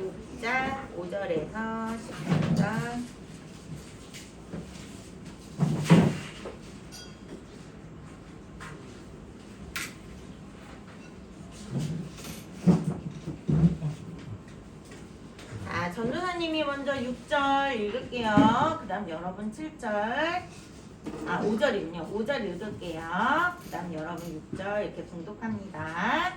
6절 5절에서 18절 자, 전도사님이 먼저 6절 읽을게요. 그 다음 여러분 7절. 아, 5절이군요. 5절 읽을게요. 그 다음 여러분 6절 이렇게 봉독합니다.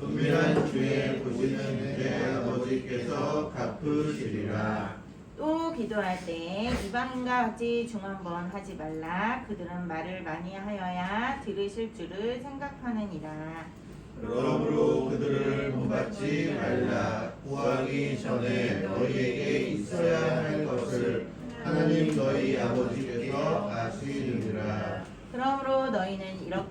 은밀한 중에 보시는 내 아버지께서 갚으시리라. 또 기도할 때 이방인과 같이 중한번 하지 말라. 그들은 말을 많이 하여야 들으실 줄을 생각하느니라. 그러므로 그들을 본받지 말라. 구하기 전에 너희에게 있어야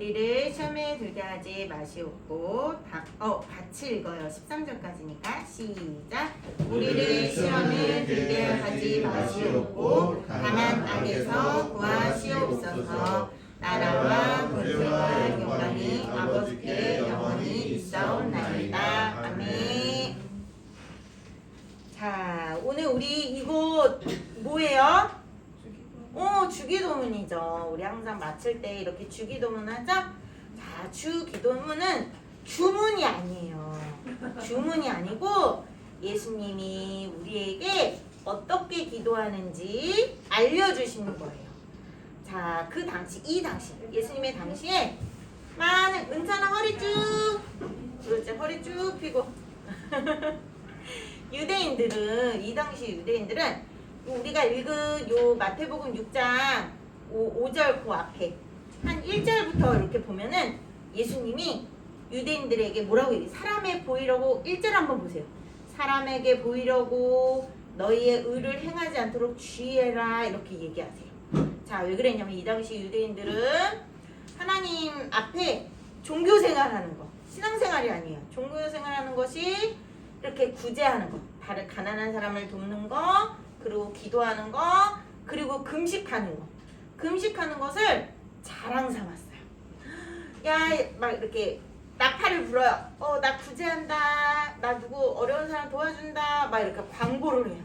우리를 시험에 들게 하지 마시옵고 다, 어 같이 읽어요. 13절까지니까 시작. 우리를 시험에 들게 하지 마시옵고 다만 악에서 구하시옵소서. 나라와 권세와 영광이 아버지께 영원히 있사옵나이다 아멘 자 오늘 우리 이거 뭐예요? 어, 주기도문이죠. 우리 마칠 때 이렇게 주기도문 하죠? 자, 주기도문은 주문이 아니에요. 주문이 아니고 예수님이 우리에게 어떻게 기도하는지 알려주시는 거예요. 자, 그 당시, 이 당시, 예수님의 당시에 많은 은찬아 허리 쭉, 그렇지, 허리 쭉 펴고. 유대인들은, 이 당시 유대인들은 우리가 읽은 요 마태복음 6장 5, 절 그 앞에 한 1절부터 이렇게 보면은 예수님이 유대인들에게 뭐라고 얘기해? 사람에 보이려고 1절 한번 보세요. 사람에게 보이려고 너희의 의를 행하지 않도록 주의해라 이렇게 얘기하세요. 자, 왜 그랬냐면 이 당시 유대인들은 하나님 앞에 종교 생활하는 거, 신앙 생활이 아니에요. 종교 생활하는 것이 이렇게 구제하는 거, 다른 가난한 사람을 돕는 거, 그리고 기도하는 거, 그리고 금식하는 거. 금식하는 것을 자랑 삼았어요. 야, 막 이렇게 나팔을 불어요. 어, 나 구제한다. 나 누구 어려운 사람 도와준다. 막 이렇게 광고를 해요.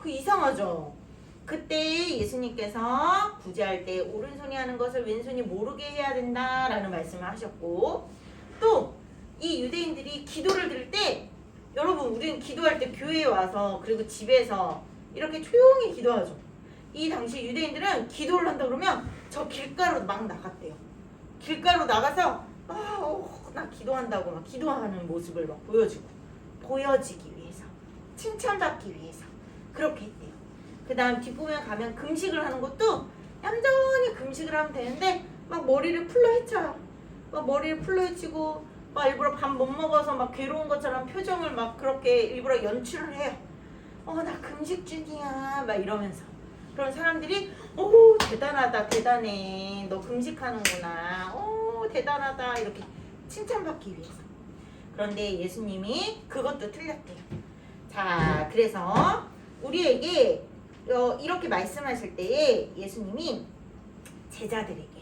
그 이상하죠? 그때 예수님께서 구제할 때 오른손이 하는 것을 왼손이 모르게 해야 된다라는 말씀을 하셨고 또 이 유대인들이 기도를 드릴 때 여러분 우리는 기도할 때 교회에 와서 그리고 집에서 이렇게 조용히 기도하죠. 이 당시 유대인들은 기도를 한다 그러면 저 길가로 막 나갔대요. 길가로 나가서 아, 어, 나 기도한다고 막 기도하는 모습을 막 보여주고 보여지기 위해서 칭찬받기 위해서 그렇게 했대요. 그 다음 뒷부분에 가면 금식을 하는 것도 얌전히 금식을 하면 되는데 막 머리를 풀러 헤쳐요. 막 머리를 풀러 헤치고 막 일부러 밥 못 먹어서 막 괴로운 것처럼 표정을 막 그렇게 일부러 연출을 해요. 어 나 금식 중이야 막 이러면서 그런 사람들이 오 대단하다 대단해. 너 금식하는구나. 오 대단하다. 이렇게 칭찬받기 위해서. 그런데 예수님이 그것도 틀렸대요. 자 그래서 우리에게 어, 이렇게 말씀하실 때에 예수님이 제자들에게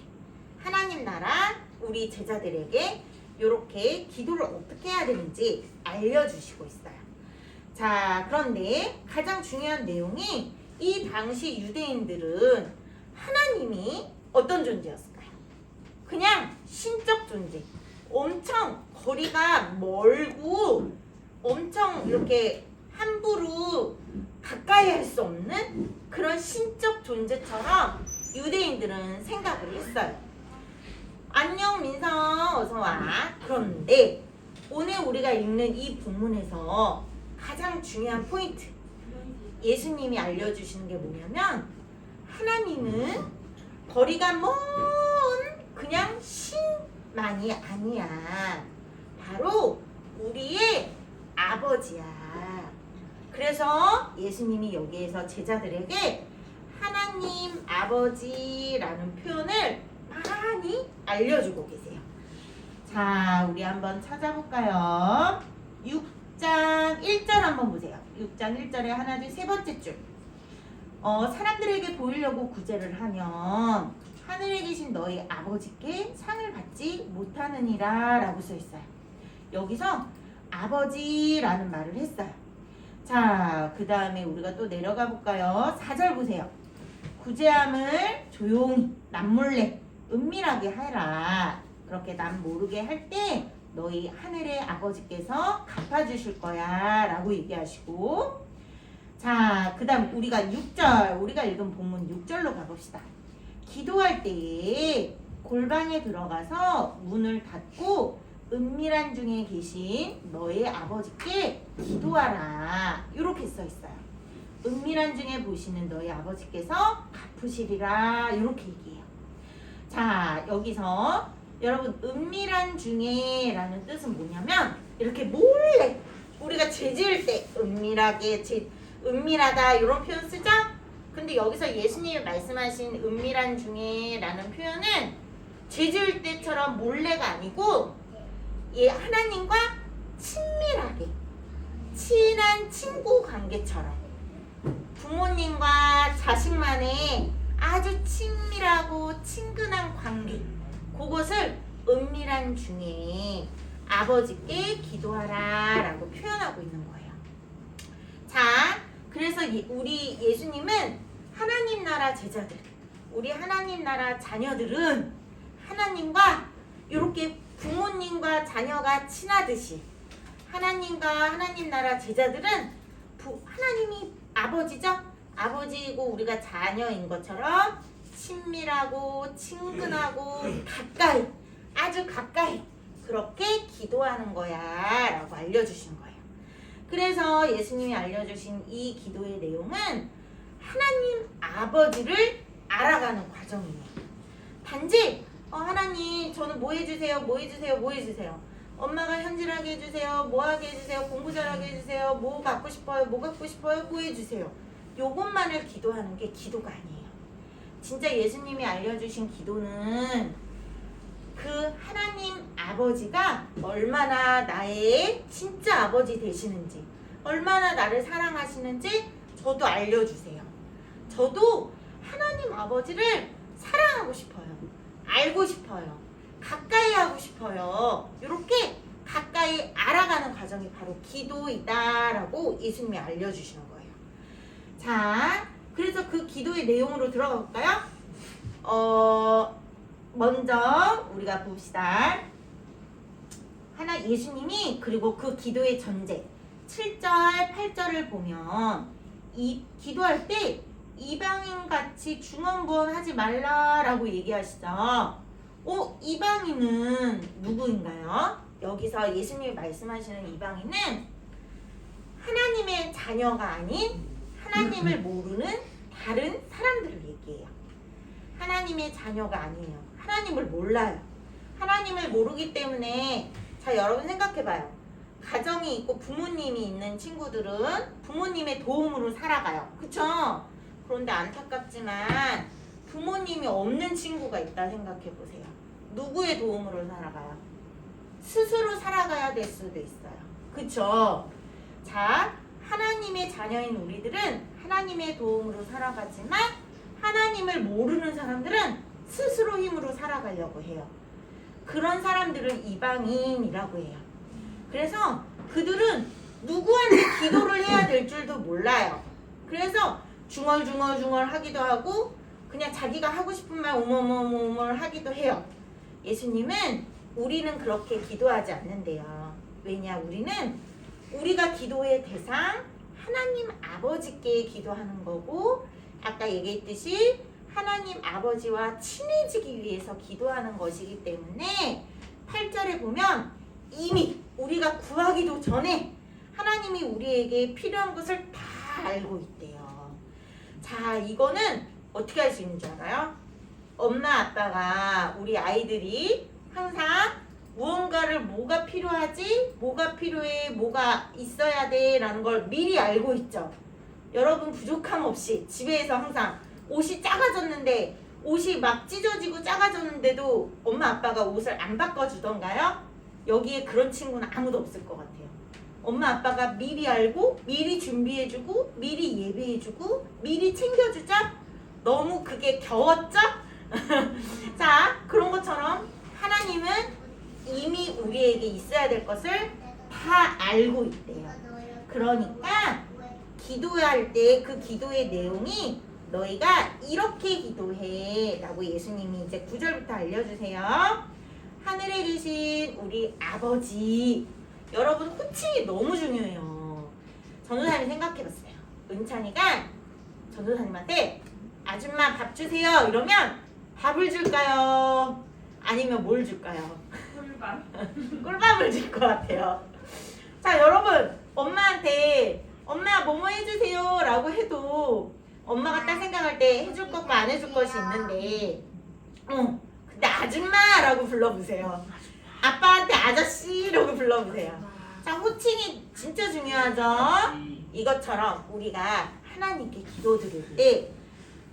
하나님 나라 우리 제자들에게 이렇게 기도를 어떻게 해야 되는지 알려주시고 있어요. 자, 그런데 가장 중요한 내용이 이 당시 유대인들은 하나님이 어떤 존재였을까요? 그냥 신적 존재. 엄청 거리가 멀고 엄청 이렇게 함부로 가까이 할 수 없는 그런 신적 존재처럼 유대인들은 생각을 했어요. 안녕 민서 어서 와. 그런데 오늘 우리가 읽는 이 본문에서 가장 중요한 포인트 예수님이 알려주시는 게 뭐냐면 하나님은 거리가 먼 그냥 신만이 아니야. 바로 우리의 아버지야. 그래서 예수님이 여기에서 제자들에게 하나님 아버지라는 표현을 많이 알려주고 계세요. 자, 우리 한번 찾아볼까요? 6장 1절 한번 보세요. 6장 1절에 하나, 둘, 세 번째 줄. 어, 사람들에게 보이려고 구제를 하면 하늘에 계신 너희 아버지께 상을 받지 못하느니라 라고 써 있어요. 여기서 아버지라는 말을 했어요. 자, 그 다음에 우리가 또 내려가 볼까요? 4절 보세요. 구제함을 조용히, 남몰래, 은밀하게 하라. 그렇게 남 모르게 할 때 너희 하늘의 아버지께서 갚아주실 거야. 라고 얘기하시고. 자, 그 다음 우리가 6절, 우리가 읽은 본문 6절로 가봅시다. 기도할 때에 골방에 들어가서 문을 닫고 은밀한 중에 계신 너의 아버지께 기도하라. 이렇게 써 있어요. 은밀한 중에 보시는 너희 아버지께서 갚으시리라. 이렇게 얘기해요. 자, 여기서 여러분 은밀한 중에라는 뜻은 뭐냐면 이렇게 몰래 우리가 죄 지을 때 은밀하게 죄, 은밀하다 이런 표현 쓰죠? 근데 여기서 예수님이 말씀하신 은밀한 중에라는 표현은 죄 지을 때처럼 몰래가 아니고 예, 하나님과 친밀하게 친한 친구 관계처럼 부모님과 자식만의 아주 친밀하고 친근한 관계 그것을 은밀한 중에 아버지께 기도하라 라고 표현하고 있는 거예요 자 그래서 예- 우리 예수님은 하나님 나라 제자들 우리 하나님 나라 자녀들은 하나님과 이렇게 부모님과 자녀가 친하듯이 하나님과 하나님 나라 제자들은 부, 하나님이 아버지죠? 아버지이고 우리가 자녀인 것처럼 친밀하고 친근하고 가까이 아주 가까이 그렇게 기도하는 거야 라고 알려주신 거예요. 그래서 예수님이 알려주신 이 기도의 내용은 하나님 아버지를 알아가는 과정이에요. 단지 어, 하나님 저는 뭐 해주세요 뭐 해주세요 뭐 해주세요 엄마가 현질하게 해주세요 뭐 하게 해주세요 공부 잘하게 해주세요 뭐 갖고 싶어요 뭐 갖고 싶어요 뭐 해주세요 요것만을 기도하는 게 기도가 아니에요 진짜 예수님이 알려주신 기도는 그 하나님 아버지가 얼마나 나의 진짜 아버지 되시는지 얼마나 나를 사랑하시는지 저도 알려주세요 저도 하나님 아버지를 사랑하고 싶어요 알고 싶어요. 가까이 하고 싶어요. 이렇게 가까이 알아가는 과정이 바로 기도이다라고 예수님이 알려주시는 거예요. 자, 그래서 그 기도의 내용으로 들어가 볼까요? 어, 먼저 우리가 봅시다. 하나 예수님이 그리고 그 기도의 전제 7절, 8절을 보면 이 기도할 때 이방인 같이 중언부언 하지 말라라고 얘기하시죠. 어, 이방인은 누구인가요? 여기서 예수님이 말씀하시는 이방인은 하나님의 자녀가 아닌 하나님을 모르는 다른 사람들을 얘기해요. 하나님의 자녀가 아니에요. 하나님을 몰라요. 하나님을 모르기 때문에 자 여러분 생각해봐요. 가정이 있고 부모님이 있는 친구들은 부모님의 도움으로 살아가요. 그쵸? 그런데 안타깝지만 부모님이 없는 친구가 있다 생각해 보세요. 누구의 도움으로 살아가요? 스스로 살아가야 될 수도 있어요. 그쵸? 자, 하나님의 자녀인 우리들은 하나님의 도움으로 살아가지만 하나님을 모르는 사람들은 스스로 힘으로 살아가려고 해요. 그런 사람들은 이방인이라고 해요. 그래서 그들은 누구한테 기도를 해야 될 줄도 몰라요. 그래서 중얼중얼중얼 하기도 하고 그냥 자기가 하고 싶은 말 오머머머머 하기도 해요. 예수님은 우리는 그렇게 기도하지 않는데요. 왜냐 우리는 우리가 기도의 대상 하나님 아버지께 기도하는 거고 아까 얘기했듯이 하나님 아버지와 친해지기 위해서 기도하는 것이기 때문에 8절에 보면 이미 우리가 구하기도 전에 하나님이 우리에게 필요한 것을 다 알고 있대요. 자, 이거는 어떻게 할 수 있는 줄 알아요? 엄마 아빠가 우리 아이들이 항상 무언가를 뭐가 필요하지? 뭐가 필요해? 뭐가 있어야 돼? 라는 걸 미리 알고 있죠. 여러분 부족함 없이 집에서 항상 옷이 작아졌는데 옷이 막 찢어지고 작아졌는데도 엄마 아빠가 옷을 안 바꿔주던가요? 여기에 그런 친구는 아무도 없을 것 같아요. 엄마 아빠가 미리 알고 미리 준비해주고 미리 예배해주고 미리 챙겨주자 너무 그게 겨웠죠? 자 그런 것처럼 하나님은 이미 우리에게 있어야 될 것을 다 알고 있대요. 그러니까 기도할 때 그 기도의 내용이 너희가 이렇게 기도해 라고 예수님이 이제 구절부터 알려주세요. 하늘에 계신 우리 아버지 여러분 호칭이 너무 중요해요. 전도사님 생각해봤어요. 은찬이가 전도사님한테 아줌마 밥 주세요 이러면 밥을 줄까요? 아니면 뭘 줄까요? 꿀밤. 꿀밤을 줄 것 같아요. 자, 여러분, 엄마한테 엄마 뭐뭐 해주세요 라고 해도 엄마가 딱 생각할 때 해줄 것과 안 해줄 것이 있는데, 어, 근데 아줌마라고 불러보세요. 아빠한테 아저씨라고 불러보세요. 자, 호칭이 진짜 중요하죠? 이것처럼 우리가 하나님께 기도 드릴 때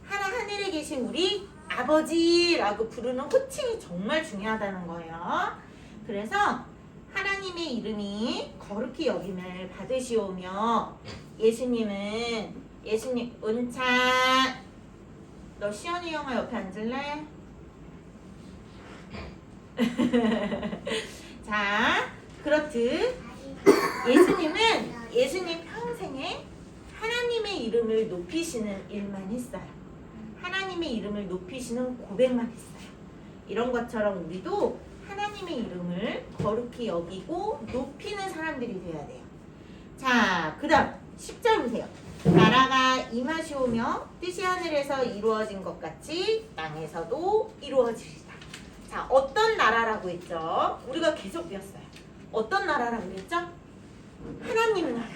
하나 하늘에 계신 우리 아버지라고 부르는 호칭이 정말 중요하다는 거예요. 그래서 하나님의 이름이 거룩히 여김을 받으시오며 예수님은 예수님 은찬 너 시연이 형아 옆에 앉을래? 자 그렇듯 예수님은 예수님 평생에 하나님의 이름을 높이시는 일만 했어요. 하나님의 이름을 높이시는 고백만 했어요. 이런 것처럼 우리도 하나님의 이름을 거룩히 여기고 높이는 사람들이 되어야 돼요. 자, 그 다음 10절 보세요. 나라가 임하시오며 뜻이 하늘에서 이루어진 것 같이 땅에서도 이루어지리다. 자, 어떤 나라라고 했죠? 우리가 계속 배웠어요. 어떤 나라라고 했죠? 하나님 나라.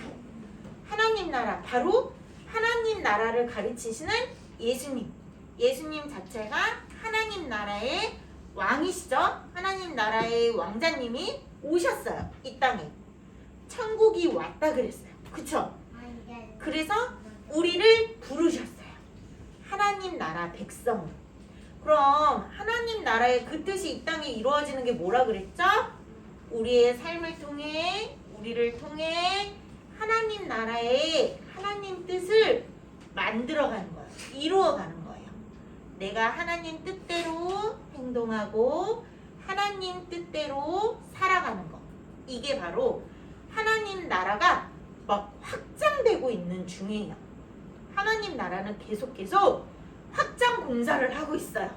하나님 나라. 바로 하나님 나라를 가르치시는 예수님. 예수님 자체가 하나님 나라의 왕이시죠? 하나님 나라의 왕자님이 오셨어요. 이 땅에. 천국이 왔다 그랬어요. 그쵸? 그래서 우리를 부르셨어요. 하나님 나라 백성으로. 그럼 하나님 나라의 그 뜻이 이 땅에 이루어지는 게 뭐라 그랬죠? 우리의 삶을 통해 우리를 통해 하나님 나라의 하나님 뜻을 만들어가는 거예요. 이루어가는 거예요. 내가 하나님 뜻대로 행동하고 하나님 뜻대로 살아가는 거. 이게 바로 하나님 나라가 막 확장되고 있는 중이에요. 하나님 나라는 계속 계속 확장 공사를 하고 있어요.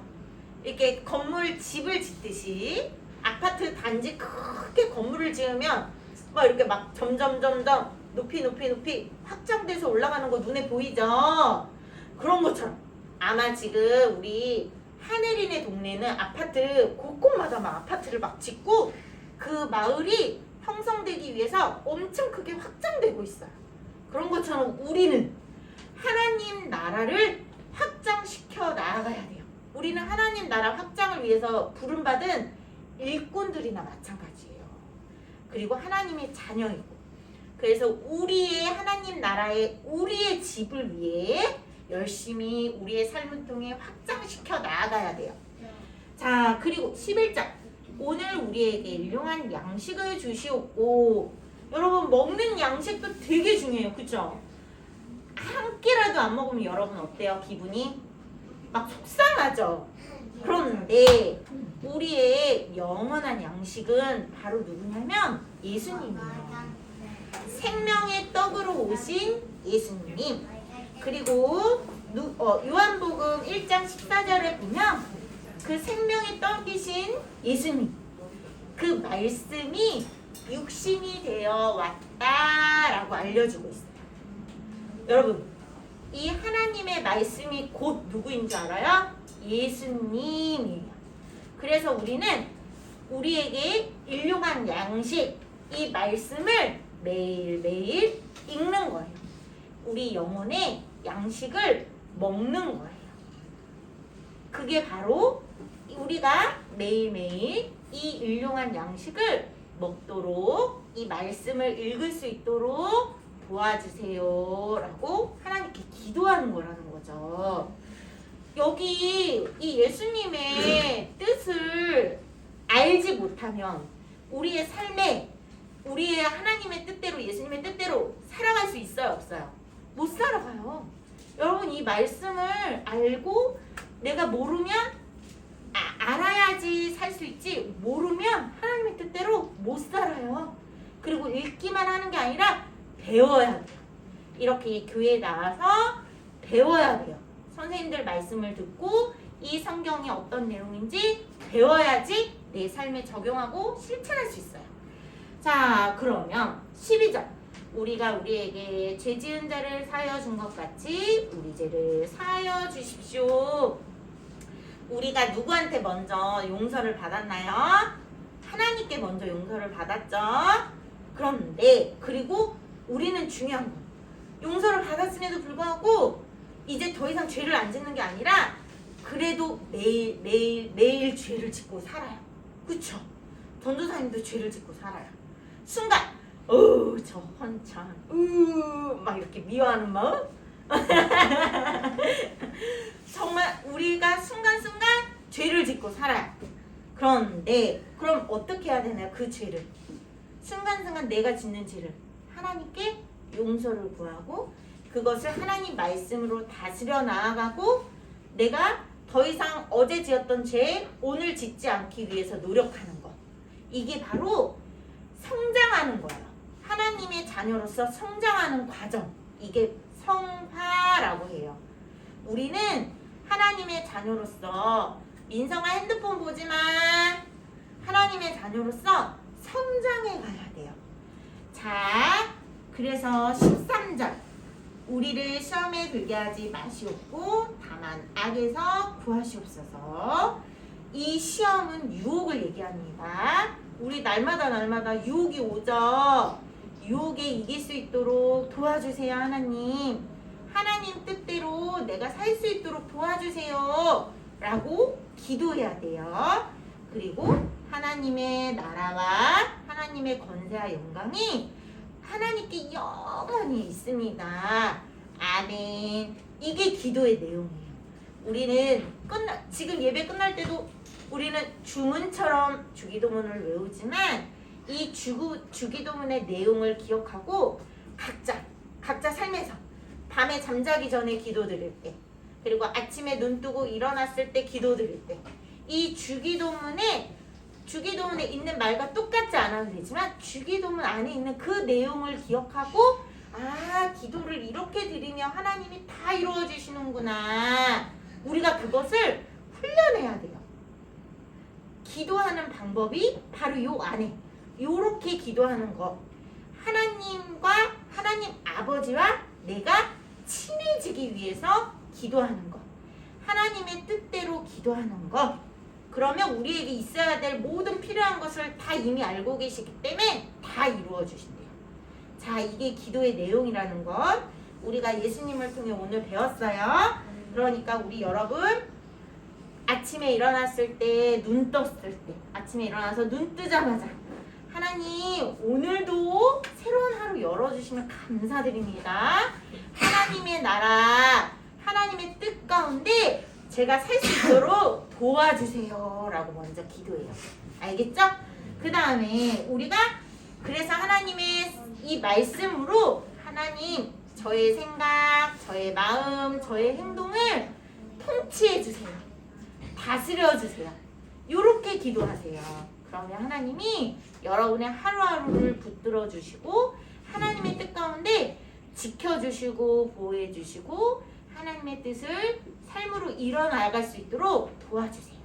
이렇게 건물 집을 짓듯이 아파트 단지 크게 건물을 지으면 막 이렇게 막 점점 점점 높이 높이 높이 확장돼서 올라가는 거 눈에 보이죠? 그런 것처럼 아마 지금 우리 하늘인의 동네는 아파트 곳곳마다 막 아파트를 막 짓고 그 마을이 형성되기 위해서 엄청 크게 확장되고 있어요. 그런 것처럼 우리는 하나님 나라를 확장시켜 나아가야 돼요. 우리는 하나님 나라 확장을 위해서 부름받은 일꾼들이나 마찬가지예요. 그리고 하나님의 자녀이고. 그래서 우리의 하나님 나라의 우리의 집을 위해 열심히 우리의 삶을 통해 확장시켜 나아가야 돼요. 자, 그리고 11장. 오늘 우리에게 일용한 양식을 주시옵고 여러분 먹는 양식도 되게 중요해요. 그쵸? 한 끼라도 안 먹으면 여러분 어때요? 기분이? 막 속상하죠? 그런데 우리의 영원한 양식은 바로 누구냐면 예수님이에요. 생명의 떡으로 오신 예수님. 그리고 누, 어, 요한복음 1장 14절에 보면 그 생명의 떡이신 예수님. 그 말씀이 육신이 되어 왔다라고 알려주고 있어요. 여러분, 이 하나님의 말씀이 곧 누구인 줄 알아요? 예수님이에요. 그래서 우리는 우리에게 일용한 양식, 이 말씀을 매일매일 읽는 거예요. 우리 영혼의 양식을 먹는 거예요. 그게 바로 우리가 매일매일 이 일용한 양식을 먹도록 이 말씀을 읽을 수 있도록 도와주세요. 라고 하나님께 기도하는 거라는 거죠. 여기 이 예수님의 뜻을 알지 못하면 우리의 삶에 우리의 하나님의 뜻대로 예수님의 뜻대로 살아갈 수 있어요 없어요? 못 살아가요. 여러분 이 말씀을 알고 내가 모르면 아, 알아야지 살 수 있지 모르면 하나님의 뜻대로 못 살아요. 그리고 읽기만 하는 게 아니라 배워야 돼요. 이렇게 교회에 나와서 배워야 돼요. 선생님들 말씀을 듣고 이 성경이 어떤 내용인지 배워야지 내 삶에 적용하고 실천할 수 있어요. 자, 그러면 12절. 우리가 우리에게 죄 지은 자를 사여 준 것 같이 우리 죄를 사여 주십시오. 우리가 누구한테 먼저 용서를 받았나요? 하나님께 먼저 용서를 받았죠. 그런데 그리고 우리는 중요한 건 용서를 받았음에도 불구하고 이제 더 이상 죄를 안 짓는 게 아니라 그래도 매일 매일 매일 죄를 짓고 살아요. 그쵸? 전도사님도 죄를 짓고 살아요. 순간 어우 저 헌천 으막 이렇게 미워하는 마음 정말 우리가 순간순간 죄를 짓고 살아요. 그런데 그럼 어떻게 해야 되나요? 그 죄를 순간순간 내가 짓는 죄를 하나님께 용서를 구하고 그것을 하나님 말씀으로 다스려 나아가고 내가 더 이상 어제 지었던 죄 오늘 짓지 않기 위해서 노력하는 것 이게 바로 성장하는 거예요. 하나님의 자녀로서 성장하는 과정 이게 성화라고 해요. 우리는 하나님의 자녀로서 민성아 핸드폰 보지 마. 하나님의 자녀로서 성장해 가야 돼요. 자, 그래서 13절. 우리를 시험에 들게 하지 마시옵고 다만 악에서 구하시옵소서. 이 시험은 유혹을 얘기합니다. 우리 날마다 날마다 유혹이 오죠. 유혹에 이길 수 있도록 도와주세요, 하나님. 하나님 뜻대로 내가 살 수 있도록 도와주세요. 라고 기도해야 돼요. 그리고 하나님의 나라와 하나님의 권세와 영광이 하나님께 영원히 있습니다. 아멘. 이게 기도의 내용이에요. 우리는 끝나 지금 예배 끝날 때도 우리는 주문처럼 주기도문을 외우지만 이 주구, 주기도문의 내용을 기억하고 각자 각자 삶에서 밤에 잠자기 전에 기도 드릴 때 그리고 아침에 눈 뜨고 일어났을 때 기도 드릴 때 이 주기도문에 주기도문에 있는 말과 똑같지 않아도 되지만 주기도문 안에 있는 그 내용을 기억하고 아 기도를 이렇게 드리면 하나님이 다 이루어 주시는구나. 우리가 그것을 훈련해야 돼요. 기도하는 방법이 바로 요 안에 요렇게 기도하는 거 하나님과 하나님 아버지와 내가 친해지기 위해서 기도하는 것 하나님의 뜻대로 기도하는 것 그러면 우리에게 있어야 될 모든 필요한 것을 다 이미 알고 계시기 때문에 다 이루어 주신대요. 자, 이게 기도의 내용이라는 것 우리가 예수님을 통해 오늘 배웠어요. 그러니까 우리 여러분 아침에 일어났을 때, 눈 떴을 때, 아침에 일어나서 눈 뜨자마자 하나님 오늘도 새로운 하루 열어주시면 감사드립니다. 하나님의 나라, 하나님의 뜻 가운데 제가 살 수 있도록 도와주세요. 라고 먼저 기도해요. 알겠죠? 그 다음에 우리가 그래서 하나님의 이 말씀으로 하나님 저의 생각, 저의 마음, 저의 행동을 통치해 주세요. 다스려 주세요. 요렇게 기도하세요. 그러면 하나님이 여러분의 하루하루를 붙들어 주시고 하나님의 뜻 가운데 지켜 주시고 보호해 주시고 하나님의 뜻을 삶으로 이뤄나갈 수 있도록 도와주세요.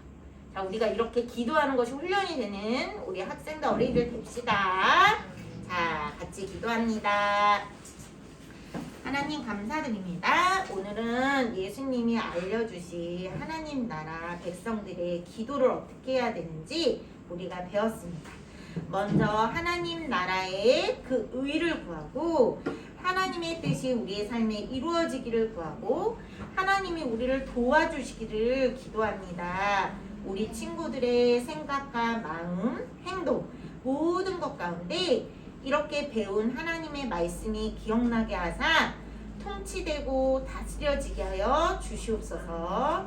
자, 우리가 이렇게 기도하는 것이 훈련이 되는 우리 학생들 어린이들 됩시다. 자, 같이 기도합니다. 하나님 감사드립니다. 오늘은 예수님이 알려주신 하나님 나라 백성들의 기도를 어떻게 해야 되는지 우리가 배웠습니다. 먼저 하나님 나라의 그 의를 구하고 하나님의 뜻이 우리의 삶에 이루어지기를 구하고 하나님이 우리를 도와주시기를 기도합니다. 우리 친구들의 생각과 마음, 행동 모든 것 가운데 이렇게 배운 하나님의 말씀이 기억나게 하사 통치되고 다스려지게 하여 주시옵소서.